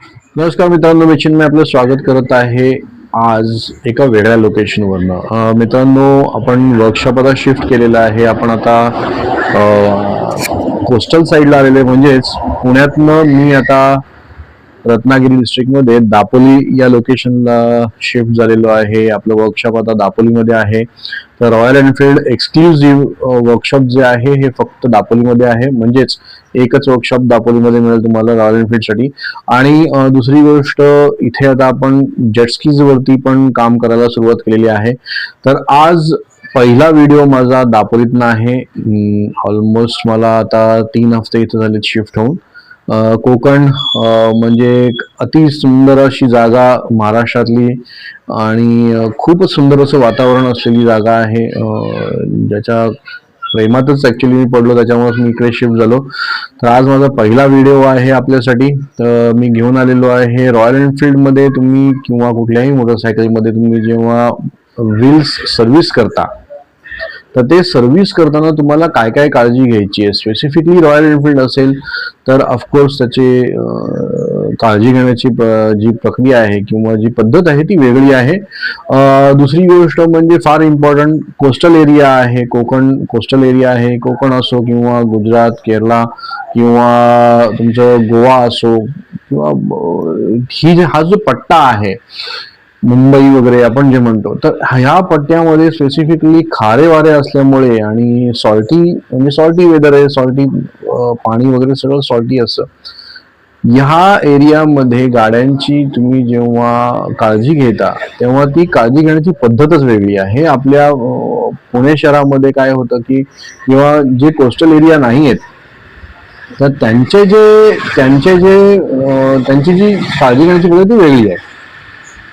नमस्कार मित्रांनो मी चिन्मय आपलं स्वागत करत आहे आज एका वेगळ्या लोकेशनवरनं मित्रांनो आपण वर्कशॉप आता शिफ्ट केलेला आहे. आपण आता कोस्टल साईडला आलेले म्हणजेच पुण्यातनं मी आता रत्नागिरी डिस्ट्रिक्टमध्ये दापोली या लोकेशनला शिफ्ट झालेलो आहे. आपलं वर्कशॉप आता दापोलीमध्ये आहे. तर रॉयल एनफिल्ड एक्सक्लुझिव्ह वर्कशॉप जे आहे हे फक्त दापोलीमध्ये आहे. म्हणजेच एकच वर्कशॉप दापोलीमध्ये मिळेल तुम्हाला रॉयल एनफिल्डसाठी आणि दुसरी गोष्ट इथे आता आपण जेटस्कीज वरती पण काम करायला सुरुवात केलेली आहे. तर आज पहिला व्हिडिओ माझा दापोलीतनं आहे. ऑलमोस्ट मला आता तीन हफ्ते इथं झालेत शिफ्ट होऊन. कोकण म्हणजे एक अति सुंदर अशी जागा महाराष्ट्रातली आणि खूपच सुंदर असं वातावरण असलेली जागा आहे. ज्याच्या प्रेमातच ऍक्च्युली मी पडलो त्याच्यामुळे मी इकडे शिफ्ट झालो. तर आज माझा पहिला व्हिडिओ आहे आपल्यासाठी. तर मी घेऊन आलेलो आहे रॉयल एनफिल्डमध्ये तुम्ही किंवा कुठल्याही मोटरसायकलमध्ये तुम्ही जेव्हा व्हील्स सर्व्हिस करता तर ते सर्व्हिस करताना तुम्हाला काय काय काळजी घ्यायची आहे? स्पेसिफिकली रॉयल एनफिल्ड असेल तर ऑफकोर्स त्याचे काळजी घेण्याची जी प्रक्रिया आहे किंवा जी पद्धत आहे ती वेगळी आहे. दुसरी गोष्ट म्हणजे फार इम्पॉर्टंट कोस्टल एरिया आहे कोकण कोस्टल एरिया आहे कोकण असो किंवा गुजरात केरला किंवा तुमचं गोवा असो किंवा ही हा जो पट्टा आहे मुंबई वगैरे आपण जे म्हणतो तर ह्या पट्ट्यामध्ये स्पेसिफिकली खारे वारे असल्यामुळे आणि सॉल्टी म्हणजे सॉल्टी वेदर आहे सॉल्टी पाणी वगैरे सगळं सॉल्टी असतं. ह्या एरियामध्ये गाड्यांची तुम्ही जेव्हा काळजी घेता तेव्हा ती काळजी घेण्याची पद्धतच वेगळी आहे. आपल्या पुणे शहरामध्ये काय होतं की किंवा जे कोस्टल एरिया नाही आहेत तर त्यांचे जे त्यांचे जे त्यांची जी काळजी घेण्याची पद्धत ती वेगळी आहे.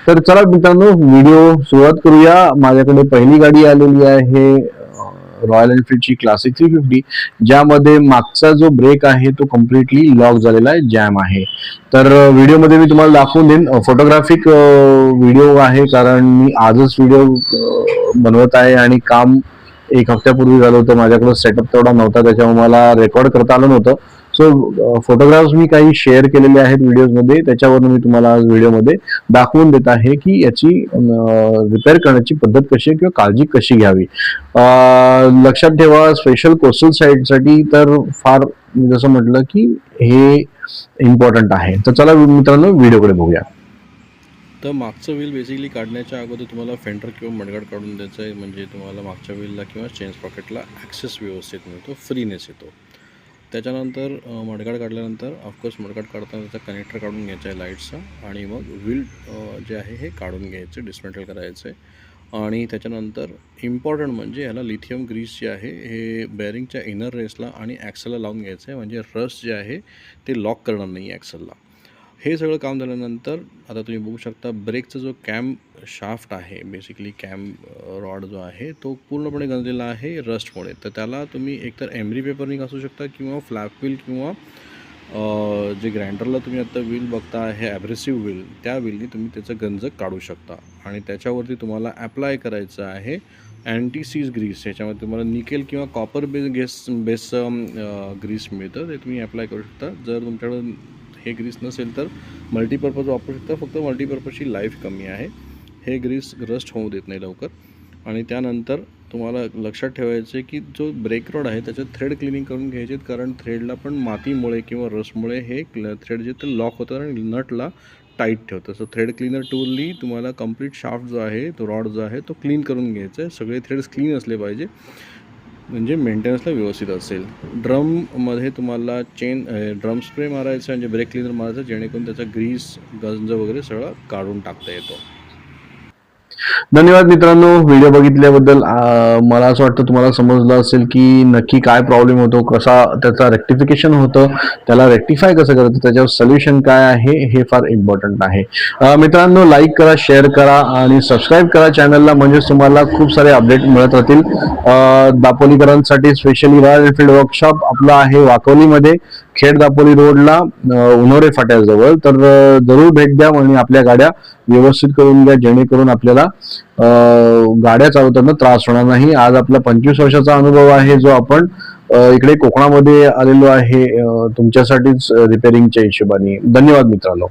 तर चला मित्रांनो व्हिडिओ सुरुवात करूया. माझ्याकडे पहिली गाडी आलेली आहे रॉयल एनफिल्डची क्लासिक थ्री फिफ्टी ज्यामध्ये मागचा जो ब्रेक आहे तो कम्प्लिटली लॉक झालेला आहे जॅम आहे. तर व्हिडिओमध्ये मी तुम्हाला दाखवून देईन. फोटोग्राफिक व्हिडिओ आहे कारण मी आजच व्हिडिओ बनवत आहे आणि काम एक हफ्त्यापूर्वी झालं होतं. माझ्याकडे सेटअप तेवढा नव्हता त्याच्यामुळे मला रेकॉर्ड करता आलं नव्हतं. सो फोटोग्राफ्स मी काही शेअर केलेले आहेत व्हिडिओमध्ये त्याच्यावरून मी तुम्हाला आज व्हिडिओमध्ये दाखवून देत आहे की याची रिपेअर करण्याची पद्धत कशी आहे किंवा काळजी कशी घ्यावी. लक्षात ठेवा स्पेशल कोस्टल साईडसाठी तर फार मी जसं म्हटलं की हे इम्पॉर्टंट आहे. तर चला मित्रांनो व्हिडिओकडे बघूया. तर मागचं व्हील बेसिकली काढण्याच्या अगोदर तुम्हाला फेंडर किंवा मडगाड काढून द्यायचं आहे. म्हणजे तुम्हाला मागच्या व्हीलला किंवा चेंज पॉकेटला ॲक्सेस व्यवस्थित मिळतो फ्रीनेस येतो. त्याच्यानंतर मडगाड काढल्यानंतर ऑफकोर्स मडगाड काढताना त्याचा कनेक्टर काढून घ्यायचा आहे लाईटचा आणि मग व्हील जे आहे हे काढून घ्यायचं डिस्मेंटल करायचं. आहे आणि त्याच्यानंतर इम्पॉर्टंट म्हणजे ह्याला लिथियम ग्रीस जे आहे हे बेअरिंगच्या इनर रेसला आणि ॲक्सलला लावून घ्यायचं. आहे म्हणजे रस जे आहे ते लॉक करणार नाही ॲक्सलला हे सगळं काम झाल्यानंतर आता तुम्ही बघू शकता ब्रेकचा जो कॅम शाफ्ट आहे बेसिकली कॅम रॉड जो आहे तो पूर्णपणे गंजलेला आहे रस्टमुळे. तर त्याला तुम्ही एकतर एमरी पेपरनी घासू शकता किंवा फ्लॅप व्हील किंवा जे ग्राइंडरला तुम्ही आता व्हील बघता आहे ॲब्रेसिव्ह व्हील त्या व्हीलनी तुम्ही त्याचं गंज काढू शकता. आणि त्याच्यावरती तुम्हाला ॲप्लाय करायचं आहे अँटी सीज ग्रीस याच्यामध्ये तुम्हाला निकेल किंवा कॉपर बेस गेस बेस ग्रीस मिळतं ते तुम्ही ॲप्लाय करू शकता. जर तुमच्याकडं हे ग्रीस नसेल तर मल्टीपर्पज वापरू शकता फक्त मल्टीपर्पजची लाईफ कमी आहे. हे ग्रीस रस्ट होऊ देत नाही लवकर. आणि त्यानंतर तुम्हाला लक्षात ठेवायचं की जो ब्रेक रॉड आहे त्याच्यात थ्रेड क्लिनिंग करून घ्यायचे आहेत, कारण थ्रेडला पण मातीमुळे किंवा रसमुळे हे थ्रेड जे ते लॉक होतं आणि नटला टाईट ठेवतं सो थ्रेड क्लीनर टूलनी तुम्हाला कंप्लीट शाफ्ट जो आहे तो रॉड जो आहे तो क्लीन करून घ्यायचा आहे सगळे थ्रेड्स क्लीन असले पाहिजे. म्हणजे मेंटेनन्सला व्यवस्थित असेल. ड्रममध्ये तुम्हाला चेन ड्रम स्प्रे मारायचा म्हणजे ब्रेक क्लिनर मारायचा जेणेकरून त्याचा ग्रीस गंज वगैरे सगळं काढून टाकता येतो. धन्यवाद मित्रांनो व्हिडिओ बघितल्याबद्दल मला असं वाटतं तुम्हाला समजलं असेल की नक्की काय प्रॉब्लेम होतो कसा त्याचा रेक्टिफिकेशन होतं त्याला रेक्टिफाय कसं करायचं त्याच्यावर सोल्युशन काय आहे हे फार इम्पॉर्टंट आहे. मित्रांनो लाईक करा शेअर करा आणि सबस्क्राईब करा चॅनलला म्हणजेच तुम्हाला खूप सारे अपडेट मिळत राहतील. दापोलीकरांसाठी स्पेशली रॉयल एनफिल्ड वर्कशॉप आपला आहे वाकोलीमध्ये खेड दापोली रोडला उन्होरे फाट्याजवळ. तर जरूर भेट द्या आणि आपल्या गाड्या व्यवस्थित करून घ्या जेणेकरून आपल्याला गाड्या चालवताना त्रास होणार नाही. आज आपला पंचवीस वर्षाचा अनुभव आहे जो आपण इकडे कोकणामध्ये आलेलो आहे. तुमच्यासाठीच रिपेअरिंगच्या हिशोबाने. धन्यवाद मित्रांनो.